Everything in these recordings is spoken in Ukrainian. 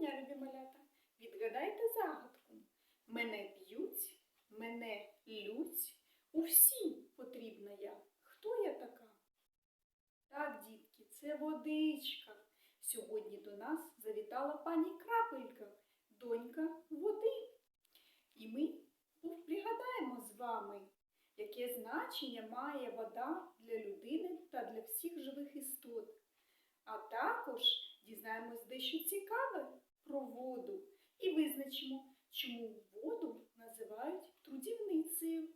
дня, малята. Відгадайте загадку. Мене б'ють, мене лють, усім потрібна я. Хто я така? Так, дітки, це водичка. Сьогодні до нас завітала пані Крапелька, донька води. І ми пригадаємо з вами, яке значення має вода для людини та для всіх живих істот. А також дізнаємось дещо цікаве про воду і визначимо, чому воду називають трудівницею.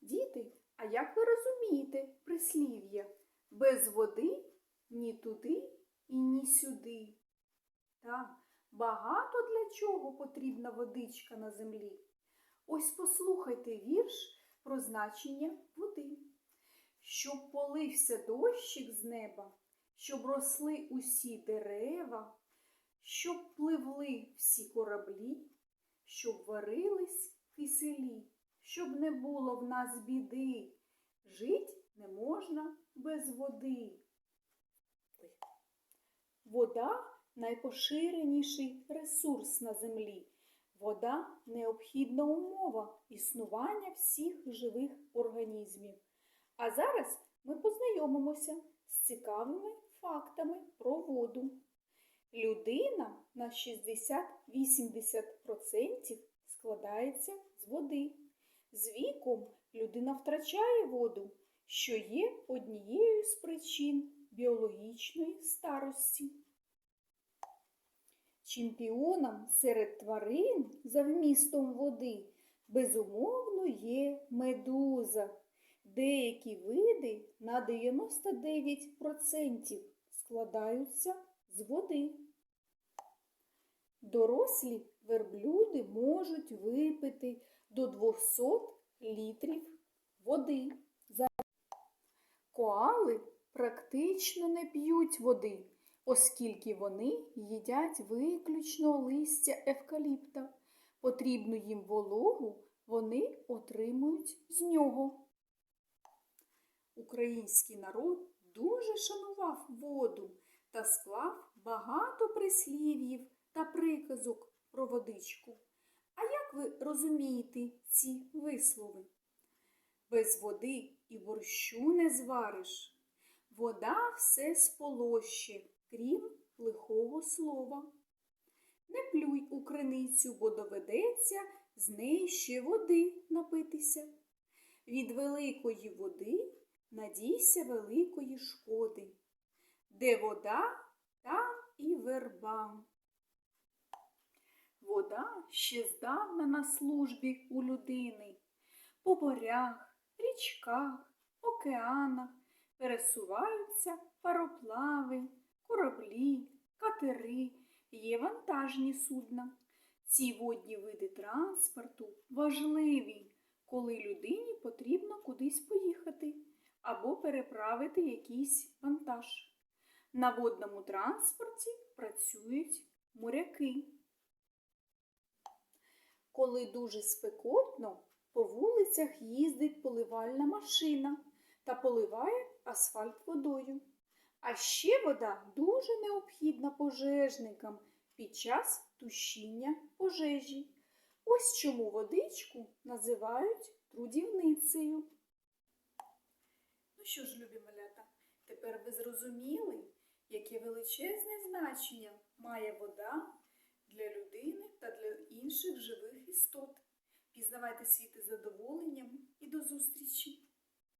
Діти, а як ви розумієте прислів'я? Без води ні туди і ні сюди. Так, багато для чого потрібна водичка на землі. Ось послухайте вірш про значення води. Щоб полився дощик з неба, щоб росли усі дерева, щоб пливли всі кораблі, щоб варились киселі, щоб не було в нас біди. Жить не можна без води. Вода найпоширеніший ресурс на землі. Вода необхідна умова існування всіх живих організмів. А зараз ми познайомимося з цікавими фактами про воду. Людина на 60-80% складається з води. З віком людина втрачає воду, що є однією з причин біологічної старості. Чемпіоном серед тварин за вмістом води безумовно є медуза. Деякі види на 99% складаються з води. Дорослі верблюди можуть випити до 200 літрів води. Коали практично не п'ють води, оскільки вони їдять виключно листя евкаліпта. Потрібну їм вологу вони отримують з нього. Український народ дуже шанував воду та склав багато прислів'їв та приказок про водичку. А як ви розумієте ці вислови? Без води і борщу не звариш. Вода все сполоще, крім лихого слова. Не плюй у криницю, бо доведеться з неї ще води напитися. Від великої води надійся великої шкоди. Де вода, там і верба. Вода ще здавна на службі у людини. По морях, річках, океанах пересуваються пароплави, кораблі, катери, є вантажні судна. Ці водні види транспорту важливі, коли людині потрібно переправити якийсь вантаж. На водному транспорті працюють моряки. Коли дуже спекотно, по вулицях їздить поливальна машина та поливає асфальт водою. А ще вода дуже необхідна пожежникам під час тушіння пожежі. Ось чому водичку називають трудівницею. Ну що ж, любі малята, тепер ви зрозуміли, яке величезне значення має вода для людини та для інших живих істот. Пізнавайте світ із задоволенням і до зустрічі!